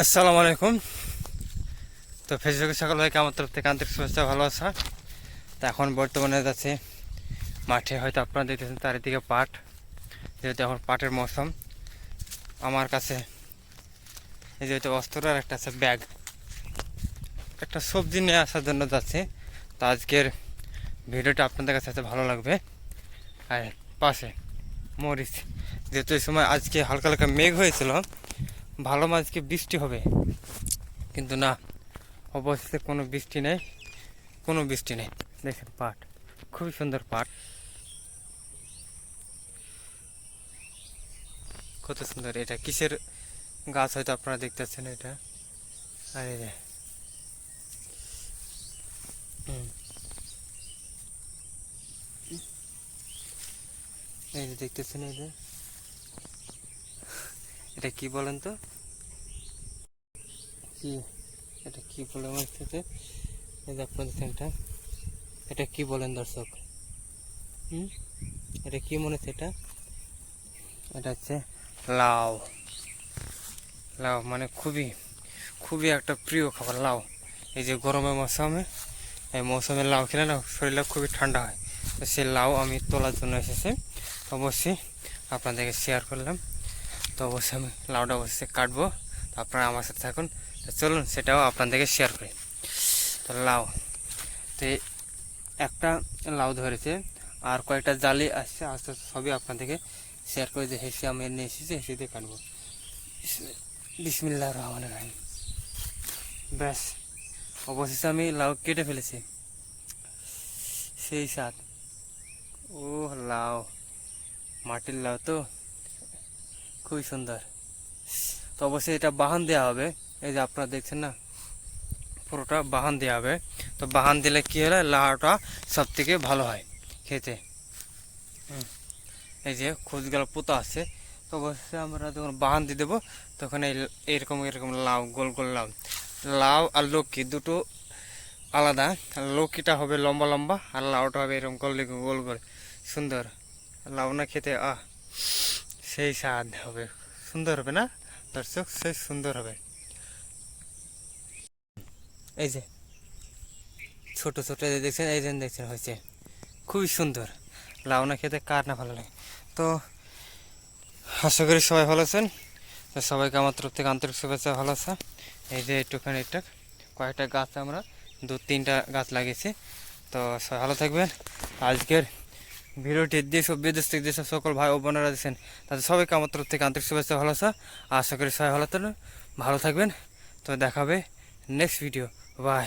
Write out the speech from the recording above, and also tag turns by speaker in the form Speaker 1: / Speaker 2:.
Speaker 1: আসসালামু আলাইকুম। তো ফেসবুকে সকল ভাইকে আমার তরফ থেকে আন্তরিক শুভেচ্ছা, ভালো আসা তো এখন বর্তমানে যাচ্ছে মাঠে, হয়তো আপনারা দেখতেছেন চারিদিকে পাট, যেহেতু এখন পাটের মৌসুম। আমার কাছে যেহেতু অস্ত্র আর একটা আছে ব্যাগ। একটা সবজি নিয়ে আসার জন্য যাচ্ছে। তো আজকের ভিডিওটা আপনাদের কাছে ভালো লাগবে? আর পাশে মরিচ। যেহেতু এই সময় আজকে হালকা হালকা মেঘ হয়েছিল ভালো আজকে বৃষ্টি হবে। কিন্তু না অবশ্যই কোনো বৃষ্টি নেই, কোনো বৃষ্টি নেই। দেখেন পাট, খুবই সুন্দর পাট। কত সুন্দর, এটা কিসের গাছ হয়তো আপনারা দেখতেছেন এটা? আর এই। এই যে দেখতেছেন এই এটা কি বলেন তো? কি? এটা কি বলে যে আপনাদের এটা এটা কি বলেন দর্শক? হুম? এটা কি মনে হচ্ছে এটা? এটা হচ্ছে লাউ। লাউ মানে খুবই খুবই একটা প্রিয় খাবার লাউ। এই যে গরমের মৌসুমে এই মৌসুমে লাউ খেলে না শরীরটা খুবই ঠান্ডা হয়। তো সেই লাউ আমি তোলার জন্য এসেছি। অবশ্যই আপনাদেরকে শেয়ার করলাম। তো অবশ্যই আমি লাউটা অবশ্যই কাটবো। তো আপনারা আমার সাথে থাকুন। তো চলুন, সেটাও আপনাদেরকে শেয়ার করি। তো লাউ। তো একটা লাউ ধরেছে, আর কয়েকটা জালি আসছে আস্তে আস্তে সবই আপনাদেরকে শেয়ার করে যে হেসে আমি নিয়ে এসেছি, হেসে দিয়ে কাটবো। বিসমিল্লা রহমান রাহিম। ব্যাস, অবশেষে আমি লাউ কেটে ফেলেছি। সেই স্বাদ। ও লাউ। মাটির লাউ তো। খুবই সুন্দর। তো অবশ্যই এটা বাহান দেওয়া হবে। এই যে আপনারা দেখছেন না, পুরোটা বাহান দেওয়া হবে। তো বাহান দিলে কি হলে? লাউটা সব থেকে ভালো হয় খেতে। এই যে খোঁজগুলো পোতা আছে। তো অবশ্যই আমরা যখন বাহান দিয়ে দেবো, তখন এই এরকম এরকম লাউ, গোল গোল লাউ। লাউ আর লক্ষ্মী দুটো আলাদা। লক্ষ্মীটা হবে লম্বা লম্বা আর লাউটা হবে এরকম গোল গোল গোল সুন্দর। লাউ না খেতে, আহ। সেই স্বাদ হবে। সুন্দর হবে না? দর্শক, সেই সুন্দর হবে। এই যে, ছোট ছোট যে দেখছেন, এই যে দেখছেন হয়েছে। খুবই সুন্দর। লাউ না খেতে কার না ভালো লাগে? তো আশা করি সবাই ভালো আছেন। তো সবাইকে আমার তরফ থেকে আন্তরিক শুভেচ্ছা, ভালো আছে এই যে একটুখানি একটা, কয়েকটা গাছ আমরা দু তিনটা গাছ লাগিয়েছি। তো সবাই ভালো থাকবেন। আজকের ভিডিওটি যেসব বিদেশ থেকে যেসব সকল ভাই ও বোনেরা দিচ্ছেন তাদের সবাইকে আমার তরফ থেকে আন্তরিক শুভেচ্ছা ভালো আছে আশা করি সবাই ভালো থাকবেন ভালো থাকবেন। তো দেখাবে নেক্সট ভিডিও। বাই।